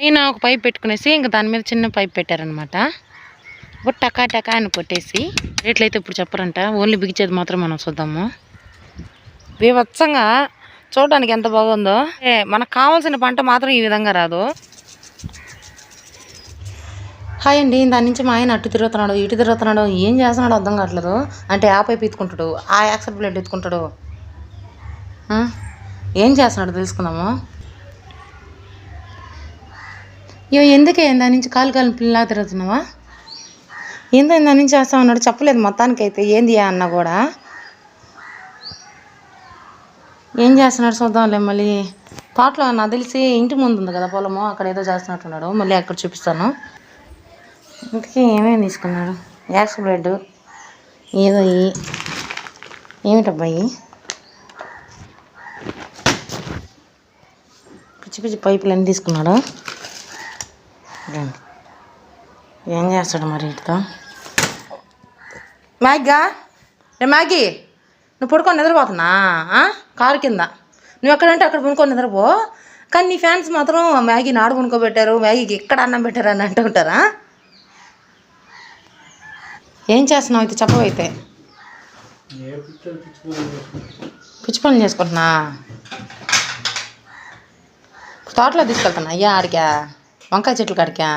పైన ఒక పైప్ పెట్టుకునేసి ఇంకా దాని మీద చిన్న పైప్ పెట్టారనమాట ఒక టకా టకా అని కొట్టేసి రేట్లు అయితే ఇప్పుడు చెప్పరంట. ఓన్లీ బిగించేది మాత్రం మనం చూద్దాము. వివత్సంగా చూడడానికి ఎంత బాగుందో. ఏ మనకు కావాల్సిన పంట మాత్రం ఈ విధంగా రాదు. హాయ్ అండి దాని నుంచి మా ఆయన అటు తిరుగుతున్నాడు ఇటు తిరుగుతున్నాడు ఏం చేస్తున్నాడో అర్థం కావట్లేదు. అంటే ఆ పైపు ఎత్తుకుంటాడు ఆ యాక్సెప్ట్ ప్లేట్ ఎత్తుకుంటాడు. ఏం చేస్తున్నాడు తెలుసుకుందాము? అయ్యో ఎందుకే? దాని నుంచి కాలు కాలు పిల్లలా తిరుగుతున్నావా ఏందో దాని నుంచి చేస్తా ఉన్నాడు చెప్పలేదు మొత్తానికి అయితే ఏంది అన్న కూడా? ఏం చేస్తున్నాడు చూద్దాంలే మళ్ళీ. తోటలో నా తెలిసి ఇంటి ముందు ఉంది కదా పొలము అక్కడ ఏదో చేస్తున్నట్టున్నాడు. మళ్ళీ అక్కడ చూపిస్తాను. ఇంటికి ఏమేమి తీసుకున్నాడు? యాక్స్ బ్రెడ్ ఏదో ఏమిటబ్బాయి పిచ్చి పిచ్చి పైపులు అన్నీ తీసుకున్నాడు? ఏం చేస్తాడు మరి వీటితో మ్యాగ్గా? రే మ్యాగీ నువ్వు పడుకొని నిద్రపోతున్నా? కారు కింద. నువ్వు ఎక్కడంటే అక్కడ పడుకొని నిద్రపో. కానీ నీ ఫ్యాన్స్ మాత్రం మ్యాగీని ఆడు పడుకోబెట్టారు మ్యాగీకి ఎక్కడ అన్నం పెట్టారు అని అంటూ ఉంటారా? ఏం చేస్తున్నావు అయితే చెప్పవైతే? పిచ్చి పనులు చేసుకుంటున్నా? తోటలో తీసుకెళ్తున్నా అయ్యా ఆడికా? వంకాయ చెట్లు కాడికా?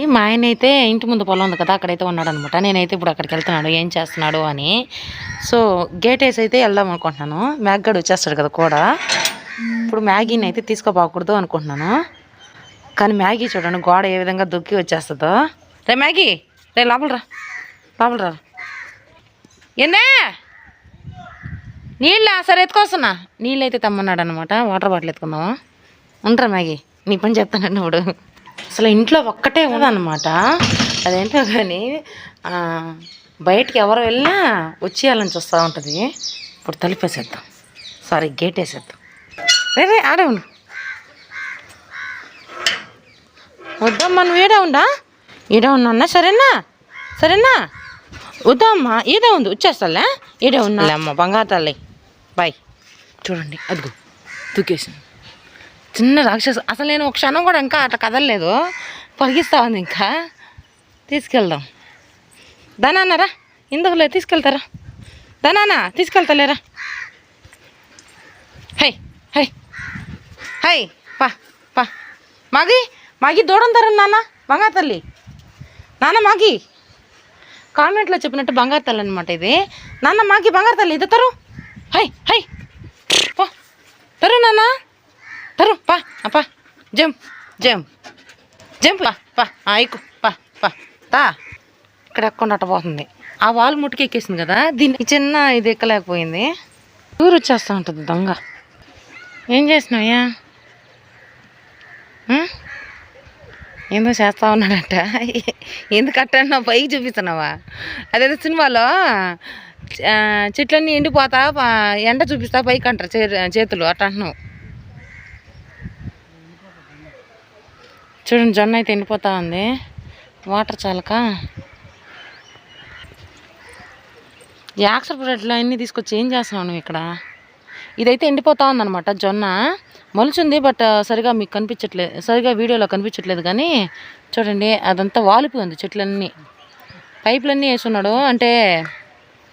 ఈ మా ఆయన అయితే ఇంటి ముందు పొలం ఉంది కదా అక్కడైతే ఉన్నాడు అనమాట నేనైతే ఇప్పుడు అక్కడికి వెళ్తున్నాడు ఏం చేస్తున్నాడు అని. సో గేట్ వేసి అయితే వెళ్దాం అనుకుంటున్నాను. మ్యాగ్గాడు వచ్చేస్తాడు కదా కూడా. ఇప్పుడు మ్యాగీని అయితే తీసుకోపోకూడదు అనుకుంటున్నాను. కానీ మ్యాగీ చూడండి గోడ ఏ విధంగా దొక్కి వచ్చేస్తుందో. రే మ్యాగీ! రే లోపల రా లోపల రా ఎన్నే నీళ్ళు సరే ఎత్తుకొస్తున్నా. నీళ్ళు అయితే తమ్మన్నాడు అనమాట వాటర్ బాటిల్ ఎత్తుకుందామా? ఉంటారా మ్యాగీ. నీ పని చెప్తానండి ఇప్పుడు అసలు ఇంట్లో ఒక్కటే ఉందన్నమాట అదేంటో కానీ బయటికి ఎవరు వెళ్ళినా వచ్చేయాలని చూస్తూ ఉంటుంది. ఇప్పుడు తలుపేసేద్దాం. సారీ గేట్ వేసేద్దాం రేరే ఆడే ఉండు. వద్దమ్మా నువ్వు ఈడే ఉండా? ఈడే ఉన్నా సరేనా? సరేనా? వద్దమ్మా ఈడే ఉంది వచ్చేస్తాలే ఈడే ఉన్నా. అమ్మ బంగారు తల్లి. బాయ్. చూడండి అదిగో తూకేసింది. చిన్న రాక్షసు అసలు నేను ఒక క్షణం కూడా ఇంకా అట్లా కదలలేదు. పరిగిస్తా ఉంది ఇంకా. తీసుకెళ్దాం. దానాన్నరా ఇందుకులే తీసుకెళ్తారా దానాన్న తీసుకెళ్తలేరా హై హై. హై పా పా. మాగి మాగి దూడంతారా నాన్న బంగారు తల్లి. నాన్న మాగి. కామెంట్లో చెప్పినట్టు బంగారు తల్లి అనమాట ఇది. నాన్న మాకి బంగారు తల్లి ఇది తరు. హై హై. పో. తరు నాన్న. తరు పా అప్ప పా. జంప్ జంప్ జంప్ పా పా ఆ, ఎక్కు పా పా. తా. ఇక్కడ ఎక్కకుండా అట్ట పోతుంది ఆ వాల్ ముట్టుకెక్కేసింది కదా దీన్ని చిన్న ఇది ఎక్కలేకపోయింది. ఊరు వచ్చేస్తూ ఉంటుంది దొంగ. ఏం చేసినావయ్యా ఏందో చేస్తా ఉన్నాడట. ఎందుకట్ట? నా పైకి చూపిస్తున్నావా? అదేదో సినిమాలో చెట్లన్నీ ఎండిపోతా ఎండ చూపిస్తా పైకి అంటారు చే- చేతులు అట్ట అంటున్నావు. చూడండి జొన్న అయితే ఎండిపోతా ఉంది. వాటర్ చాలక. యాక్సర్ బ్రెడ్లో అన్నీ తీసుకొచ్చి ఏం చేస్తున్నావు నువ్వు ఇక్కడ? ఇదైతే ఎండిపోతా ఉందన్నమాట జొన్న. మొలుచుంది బట్ సరిగా మీకు కనిపించట్లేదు సరిగా వీడియోలో కనిపించట్లేదు కానీ చూడండి అదంతా వాలిపోయింది చెట్లన్నీ. పైపులన్నీ వేసున్నాడు అంటే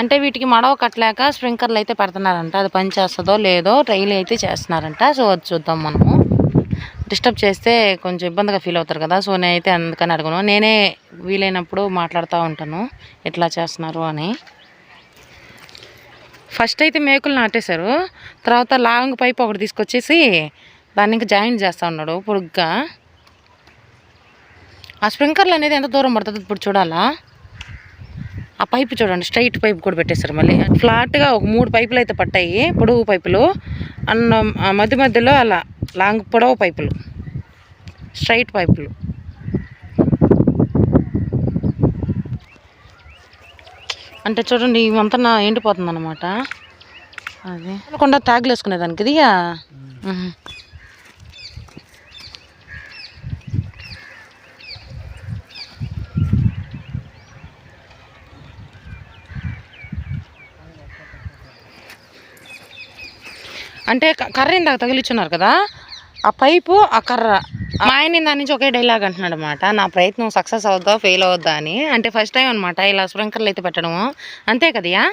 అంటే వీటికి మడవ కట్టలేక స్ప్రింకర్లు అయితే పెడుతున్నారంట. అది పని చేస్తుందో లేదో ట్రైల్ అయితే చేస్తున్నారంట. సో అది చూద్దాం మనము. డిస్టర్బ్ చేస్తే కొంచెం ఇబ్బందిగా ఫీల్ అవుతారు కదా. సో నేనైతే అందుకని అడగను. నేనే వీలైనప్పుడు మాట్లాడుతూ ఉంటాను. ఎట్లా చేస్తున్నారు అని. ఫస్ట్ అయితే మేకులు నాటేశారు. తర్వాత లాంగ్ పైప్ ఒకటి తీసుకొచ్చేసి దాన్ని ఇంకా జాయింట్ చేస్తూ ఉన్నాడు పొడుగ్గా. ఆ స్ప్రింకర్లు అనేది ఎంత దూరం పడుతుంది ఇప్పుడు చూడాలా? ఆ పైపు చూడండి స్ట్రైట్ పైప్ కూడా పెట్టేశారు మళ్ళీ. ఫ్లాట్గా ఒక మూడు పైపులు అయితే పట్టాయి పొడవు పైపులు. అన్న మధ్య మధ్యలో అలా లాంగ్ పొడవు పైపులు స్ట్రైట్ పైపులు. అంటే చూడండి ఇవంతా నా ఎండిపోతుంది అనమాట అదే. కొండ ట్యాగ్లు వేసుకునేదానికి ఇది అంటే కర్ర ఇందాక తగిలిచ్చున్నారు కదా? ఆ పైపు ఆ కర్ర. మా ఆయన దాని నుంచి ఒకే డైలాగ్ అంటున్నాడు అనమాట నా ప్రయత్నం సక్సెస్ అవుద్దా ఫెయిల్ అవుద్దా అని. అంటే ఫస్ట్ టైం అనమాట ఇలా స్ప్రింకర్లు అయితే పెట్టడము. అంతే కదయా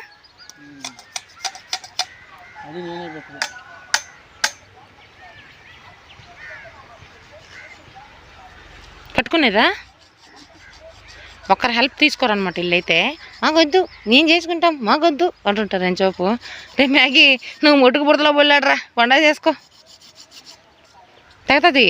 పట్టుకునేదా? ఒక్కరు హెల్ప్ తీసుకోరనమాట వీళ్ళైతే. మాకొద్దు మేము చేసుకుంటాం మాకొద్దు అంటుంటారు అని చెప్పు రే మ్యాగీ నువ్వు మొట్టుకు బుడతలో బొల్లాడరా పండగ చేసుకో. తగ్గుతుంది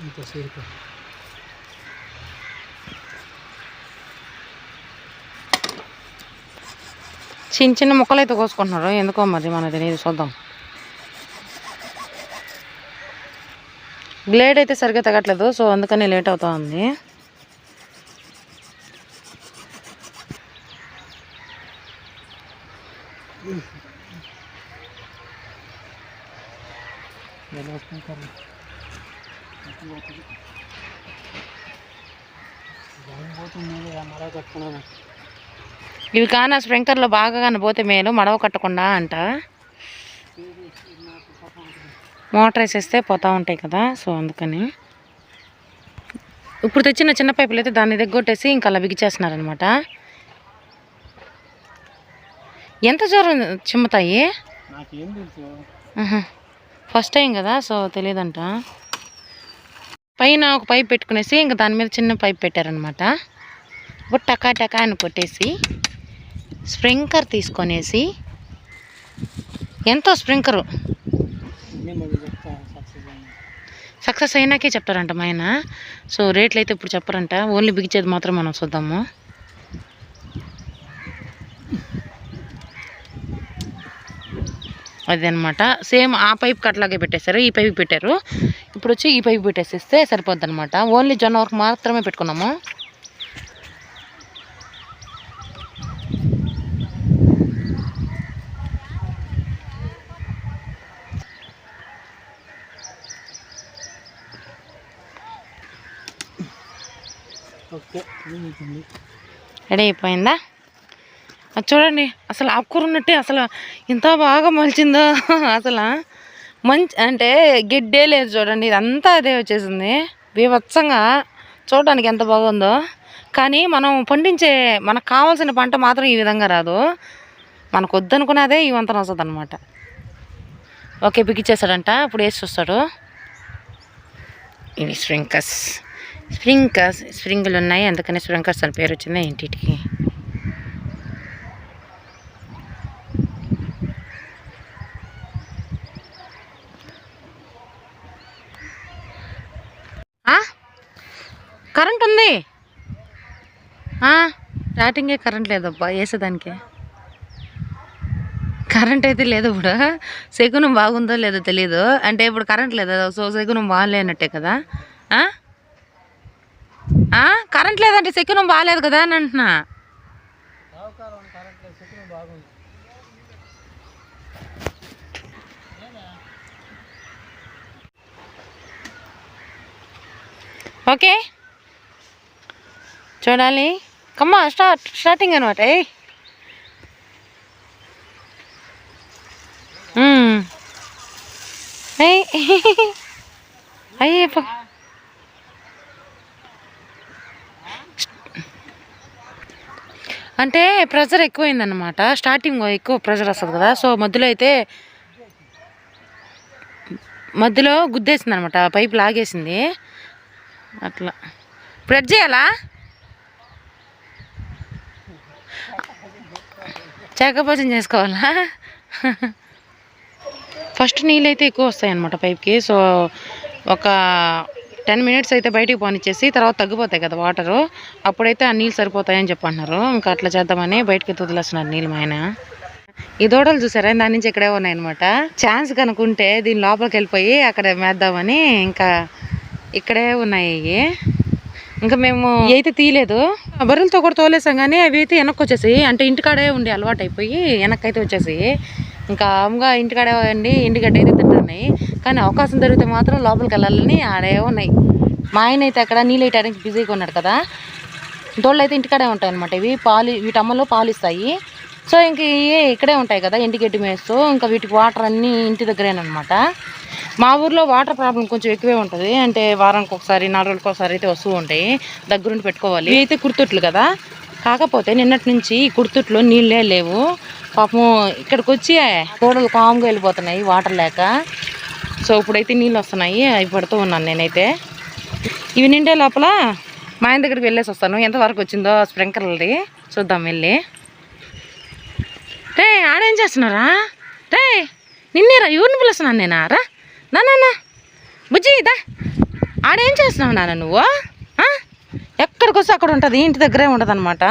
ఇంత చిన్న చిన్న ముక్కలు అయితే కోసుకుంటున్నారు. ఎందుకో మరి మనకు తెలియదు చూద్దాం. బ్లేడ్ అయితే సరిగ్గా తగ్గట్లేదు సో అందుకని లేట్ అవుతా ఉంది పోతుంది మరో కట్టుకున్నాను ఇవి కానీ స్ప్రింకర్లో బాగా కానీ పోతే మేలు మడవ కట్టకుండా అంట. మోటార్ వేసేస్తే పోతూ ఉంటాయి కదా సో అందుకని. ఇప్పుడు తెచ్చిన చిన్న పైపులు అయితే దాన్ని దగ్గొట్టేసి ఇంకా అలా బిగిచేస్తున్నారనమాట ఎంత జ్వరం చిమ్ముతాయి. ఫస్ట్ టైం కదా సో తెలియదంట. పైన ఒక పైప్ పెట్టుకునేసి ఇంకా దాని మీద చిన్న పైప్ పెట్టారనమాట ఇప్పుడు టకా టకా అని కొట్టేసి స్ప్రింకర్ తీసుకొనేసి. ఎంతో స్ప్రింకరు. సక్సెస్ అయినాకే చెప్తారంట మా ఆయన. సో రేట్లు అయితే ఇప్పుడు చెప్పరంట. ఓన్లీ బిగించేది మాత్రం మనం చూద్దాము. అదనమాట సేమ్ ఆ పైప్ అట్లాగే పెట్టేశారు. ఈ పైప్ పెట్టారు. ఇప్పుడు వచ్చి ఈ పైప్ పెట్టేసిస్తే సరిపోద్ది అనమాట ఓన్లీ జొన్న వరకు మాత్రమే పెట్టుకున్నాము. ఓకే రెడీ అయిపోయిందా చూడండి అసలు ఆకుకూర ఉన్నట్టే అసలు ఇంత బాగా మలిచిందో? అసలు మంచి అంటే గిడ్డే లేదు చూడండి ఇదంతా అదే వచ్చేసింది. బీభత్సంగా చూడడానికి ఎంత బాగుందో. కానీ మనం పండించే మనకు కావాల్సిన పంట మాత్రం ఈ విధంగా రాదు. మనకు వద్దనుకున్నదే ఈ వంతన వస్తుంది అనమాట ఓకే బిగిచ్చేసాడంట ఇప్పుడు వేసి చూస్తాడు. ఇవి స్ప్రింకర్స్ స్ప్రింకర్స్ స్ప్రింగులు ఉన్నాయి అందుకని స్ప్రింకర్స్ అని పేరు వచ్చింది ఇంటికి. కరెంట్ ఉంది? స్టార్టింగే కరెంట్ లేదబ్బా వేసేదానికి కరెంట్ అయితే లేదు ఇప్పుడు. శకునం బాగుందో లేదో తెలియదు అంటే ఇప్పుడు కరెంట్ లేదు? సో శకునం బాగాలేనట్టే కదా? కరెంట్ లేదంటే శకునం బాగాలేదు కదా అని అంటున్నా. ఓకే. చూడాలి. కమ్మా స్టార్ట్ స్టార్టింగ్ అనమాట ఏ అయ్యే అంటే ప్రెజర్ ఎక్కువైందనమాట స్టార్టింగ్ ఎక్కువ ప్రెజర్ వస్తుంది కదా సో మధ్యలో అయితే మధ్యలో గుద్దేసింది అనమాట పైప్ లాగేసింది. అట్లా. ప్రెడ్ చేయాలా? చెక్కపోచం చేసుకోవాలా? ఫస్ట్ నీళ్ళు అయితే ఎక్కువ వస్తాయి అనమాట పైప్కి సో ఒక టెన్ మినిట్స్ అయితే బయటికి పోనిచ్చేసి తర్వాత తగ్గిపోతాయి కదా వాటరు. అప్పుడైతే ఆ నీళ్ళు సరిపోతాయని చెప్పంటున్నారు. ఇంకా అట్లా చేద్దామని బయటకి వదిలేస్తున్నారు నీళ్ళు మా ఆయన. ఈ దూడలు చూసారా? దాని నుంచి ఇక్కడే ఉన్నాయన్నమాట. ఛాన్స్ కనుకుంటే దీని లోపలికి వెళ్ళిపోయి అక్కడ మేద్దామని ఇంకా ఇక్కడే ఉన్నాయి ఇంకా మేము అయితే తీయలేదు. బర్రెలతో కూడా తోలేసాం కానీ అవి అయితే వెనక్కి వచ్చేసాయి. అంటే ఇంటికాడే ఉండి అలవాటు అయిపోయి వెనక్కి అయితే వచ్చేసాయి. ఇంకా అమ్మగా ఇంటికాడే ఉండి అయితే తింటున్నాయి కానీ అవకాశం దొరికితే మాత్రం లోపలికి వెళ్ళాలని ఆడే ఉన్నాయి. మా ఆయన అయితే అక్కడ నీళ్ళు వేయడానికి బిజీగా ఉన్నాడు కదా. దోళ్ళు అయితే ఇంటికాడే ఉంటాయి అనమాట ఇవి. పాలు వీటి అమ్మలో పాలు ఇస్తాయి. సో ఇంక ఇవి ఇక్కడే ఉంటాయి కదా ఎండిగడ్డి మేస్తూ. ఇంకా వీటికి వాటర్ అన్నీ ఇంటి దగ్గరేనమాట మా ఊర్లో వాటర్ ప్రాబ్లం కొంచెం ఎక్కువే ఉంటుంది. అంటే వారానికి ఒకసారి నాలుగు రోజులకి ఒకసారి అయితే వస్తూ ఉంటాయి. దగ్గరుండి పెట్టుకోవాలి. ఇవి అయితే కుర్తుట్లు కదా. కాకపోతే నిన్నటి నుంచి ఈ కుర్తుట్లో నీళ్ళే లేవు. పాపం ఇక్కడికి వచ్చి తోడలు కామ్గా వెళ్ళిపోతున్నాయి వాటర్ లేక. సో ఇప్పుడైతే నీళ్ళు వస్తున్నాయి అవి పడుతూ ఉన్నాను నేనైతే. ఇవి నిండే లోపల మా ఆయన దగ్గరికి వెళ్ళేసి వస్తాను. ఎంతవరకు వచ్చిందో స్ప్రింక్లర్ది చూద్దాం వెళ్ళి. రే ఆడేం చేస్తున్నారా రే నిన్నేరా ఎవరిని పిలుస్తున్నాను నేనా? రా నా నాన్న బుజ్జి దా. ఆడేం చేస్తున్నావు నాన్న నువ్వు? ఎక్కడికి వస్తే అక్కడ ఉంటుంది? ఇంటి దగ్గరే ఉండదు అనమాట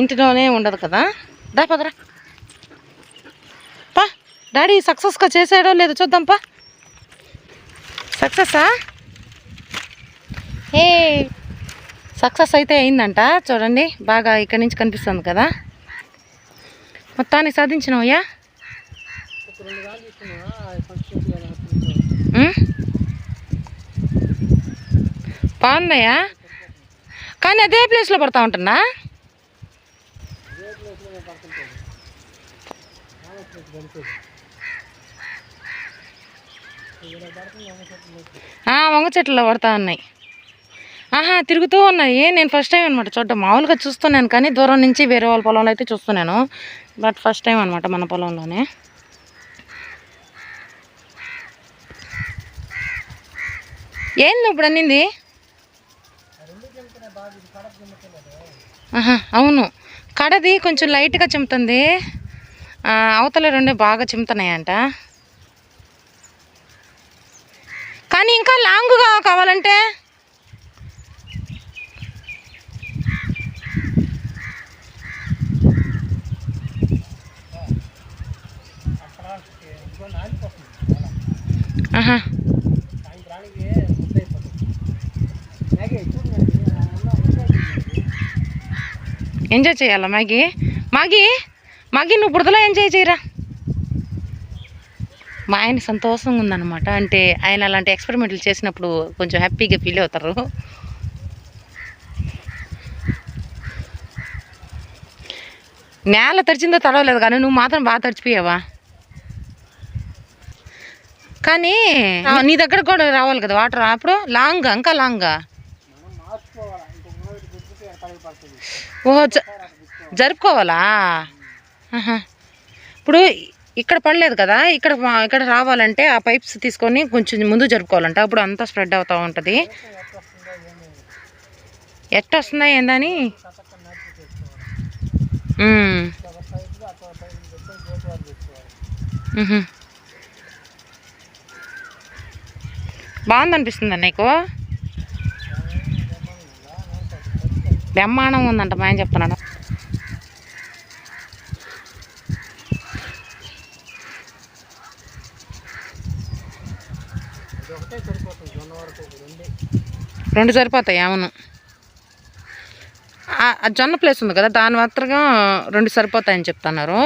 ఇంటిలోనే ఉండదు కదా? దా పదరా. పా డాడీ సక్సెస్గా చేసాడో లేదో చూద్దాం పా. సక్సెస్సా? ఏ సక్సెస్ అయితే అయిందంట. చూడండి బాగా ఇక్కడి నుంచి కనిపిస్తుంది కదా. మొత్తాన్ని సాధించినవయ్యా బాగుందయ్యా కానీ అదే ప్లేస్లో పడతా ఉంటున్నా? వంగ చెట్లలో పడతా ఉన్నాయి. ఆహా తిరుగుతూ ఉన్నాయి. నేను ఫస్ట్ టైం అనమాట చూడటం మామూలుగా చూస్తున్నాను కానీ దూరం నుంచి వేరే వాళ్ళ పొలంలో అయితే చూస్తున్నాను. బట్ ఫస్ట్ టైం అనమాట మన పొలంలోనే. ఏంది ఇప్పుడు అన్నింది? అవును. కడది కొంచెం లైట్గా చిమ్ముతుంది. అవతల రెండు బాగా చిమ్ముతున్నాయంట. కానీ ఇంకా లాంగ్గా కావాలంటే? ఆహా సాయంత్రానికి ముద్ద అయిపోతుంది మ్యాగీ చూడండి ఎంజాయ్ చేయాలా మాగి మాగి మాగి నువ్వు బురదలో ఎంజాయ్ చేయరా? మా ఆయన సంతోషంగా ఉందన్నమాట. అంటే ఆయన అలాంటి ఎక్స్పెరిమెంట్లు చేసినప్పుడు కొంచెం హ్యాపీగా ఫీల్ అవుతారు. నేల తడిచిందో తడవలేదు కానీ నువ్వు మాత్రం బాగా తడిచిపోయావా? కానీ నీ దగ్గర కూడా రావాలి కదా వాటర్ అప్పుడు? లాంగ్ ఇంకా లాంగా మనం మార్చుకోవాలి ఇంకొక రోజు గుర్తుకి ఎక్కడికి పడుతుంది ఓహో జ- జరుపుకోవాలా? ఇప్పుడు ఇక్కడ పడలేదు కదా ఇక్కడ ఇక్కడ రావాలంటే ఆ పైప్స్ తీసుకొని కొంచెం ముందు జరుపుకోవాలంట. అప్పుడు అంతా స్ప్రెడ్ అవుతూ ఉంటుంది. ఎట్ట వస్తుందా ఏందని బాగుందనిపిస్తుందా నీకు తెచ్చుకోవాలి ఉమ్. ఒక పైపు అక్కడ పైపు పెట్టుకొని గోటు వాళ్ళు తెచ్చుకోవాలి ఉహు. బాగుంది అనిపిస్తుందా నీకు బ్రహ్మాండం ఉందంట మా ఆయన చెప్తున్నాడు. రెండు సరిపోతాయి అవును. జొన్న ప్లేస్ ఉంది కదా దాని మాత్రంగా రెండు సరిపోతాయని చెప్తున్నారు.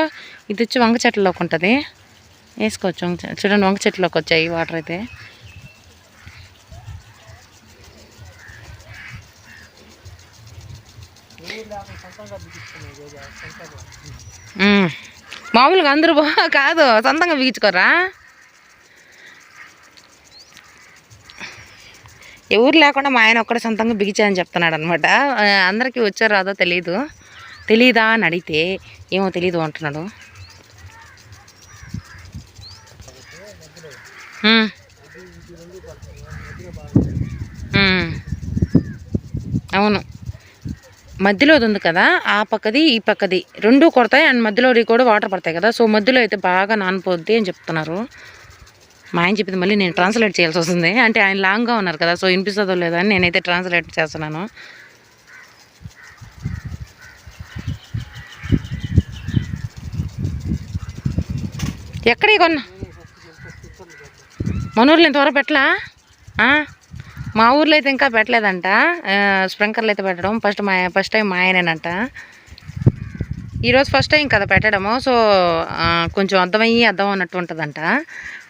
ఇది వచ్చి వంగ చెట్లలోకి ఉంటుంది. వేసుకోవచ్చు వంగ చూడండి వంగ చెట్లలోకి వచ్చాయి వాటర్ అయితే ఊరు లేకుండా సొంతంగా బిగించుకున్నాయి రోజు సొంతంగా ఉమ్. మామూలుగా అందరూ బా- కాదు సొంతంగా బిగించుకోరా ఎవరు లేకుండా మా ఆయన ఒక్కడే సొంతంగా బిగించాలని చెప్తున్నాడు అనమాట అందరికీ వచ్చారు రాదో తెలీదు. తెలీదా అని అడిగితే ఏమో తెలీదు అంటున్నాడు. అవును. మధ్యలో అది ఉంది కదా ఆ పక్కది ఈ పక్కది. రెండు కొడతాయి అండ్ మధ్యలో కూడా వాటర్ పడతాయి కదా. సో మధ్యలో అయితే బాగా నానిపోద్ది అని చెప్తున్నారు. మా ఆయన చెప్పింది మళ్ళీ నేను ట్రాన్స్లేట్ చేయాల్సి వస్తుంది. అంటే ఆయన లాంగ్గా ఉన్నారు కదా సో వినిపిస్తుందో లేదో అని నేనైతే ట్రాన్స్లేట్ చేస్తున్నాను. ఎక్కడి కొన్నా? మన ఊర్లో ఇంతవరకు పెట్టలా? మా ఊర్లో అయితే ఇంకా పెట్టలేదంట. స్ప్రింకర్లు అయితే పెట్టడం. ఫస్ట్ మా ఫస్ట్ టైం మా ఆయనేనంట. ఈరోజు ఫస్ట్ టైం కదా పెట్టడము. సో కొంచెం అర్థమయ్యి అర్థం అన్నట్టు ఉంటుందంట.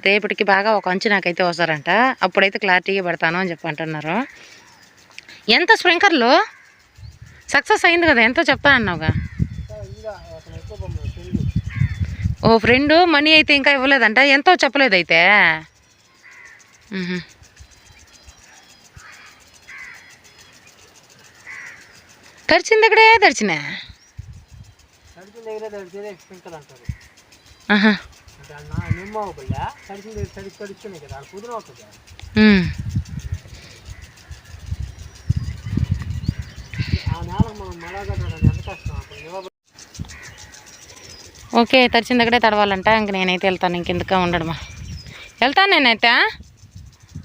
రేపటికి బాగా ఒక అంచు నాకైతే వస్తారంట. అప్పుడైతే క్లారిటీగా పెడతాను అని చెప్పి అంటున్నారు. ఎంత స్ప్రింకర్లు సక్సెస్ అయింది కదా. ఎంతో చెప్తా అన్నావుగా. ఓ ఫ్రెండ్ మనీ అయితే ఇంకా ఇవ్వలేదంట. ఎంతో చెప్పలేదు అయితే. కష్టం? అప్పుడు నిలబడి ఓకే తడిచిన దగ్గరే తడవాలంట. ఇంక నేనైతే వెళ్తాను. ఇంకెందుక ఉండడమా? వెళ్తాను నేనైతే.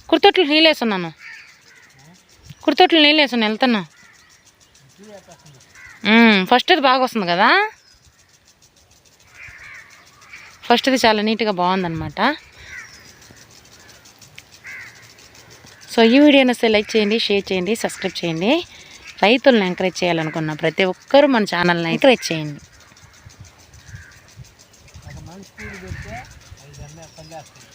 కుర్తొట్లు నీళ్ళు వేసున్నాను కుర్తొట్లు నీళ్ళు వేసున్నాను ఫస్ట్ అది బాగా వస్తుంది కదా? ఫస్ట్ ఇది చాలా నీట్గా బాగుందన్నమాట. సో ఈ వీడియో నచ్చితే లైక్ చేయండి షేర్ చేయండి సబ్స్క్రైబ్ చేయండి. రైతులను ఎంకరేజ్ చేయాలనుకున్న ప్రతి ఒక్కరూ మన ఛానల్ని ఎంకరేజ్ చేయండి ఒక మనిషి స్పీడ్ పెడితే ఐదు అన్నీ పనిచేస్తుంది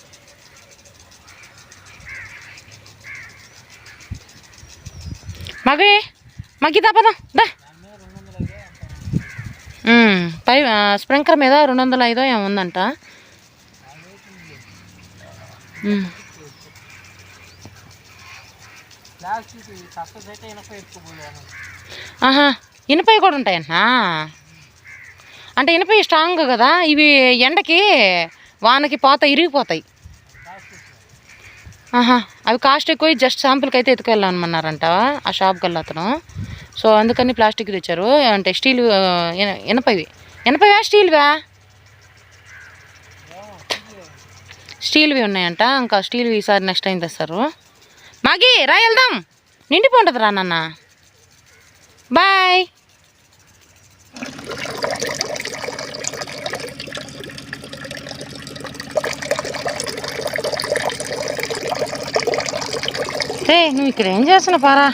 మగి మాకు ఇదా పదా దా. పై స్ప్రింక్లర్ మీద రెండు వందల ఐదో ఏమో ఉందంట. ఆహా ఇనుపై కూడా ఉంటాయన్నా అంటే ఇనుపై స్ట్రాంగ్ కదా ఇవి ఎండకి వానకి పోత ఇరిగిపోతాయి. ఆహా అవి కాస్ట్ ఎక్కువ జస్ట్ శాంపుల్కి అయితే ఎత్తుకెళ్ళమన్నారంట ఆ షాప్కి వెళ్ళి అతను. సో అందుకని ప్లాస్టిక్ తెచ్చారు. అంటే స్టీల్ ఎనపైవి. ఎనపైవా స్టీల్వా? స్టీల్వి ఉన్నాయంట. ఇంకా స్టీల్వి ఈసారి నెక్స్ట్ టైం తెస్తారు. మాగి రా వెళ్దాం. నిండిపోండదు రా నాన్న. బాయ్. రే నువ్వు ఇక్కడ ఏం చేస్తున్నావు? పారా.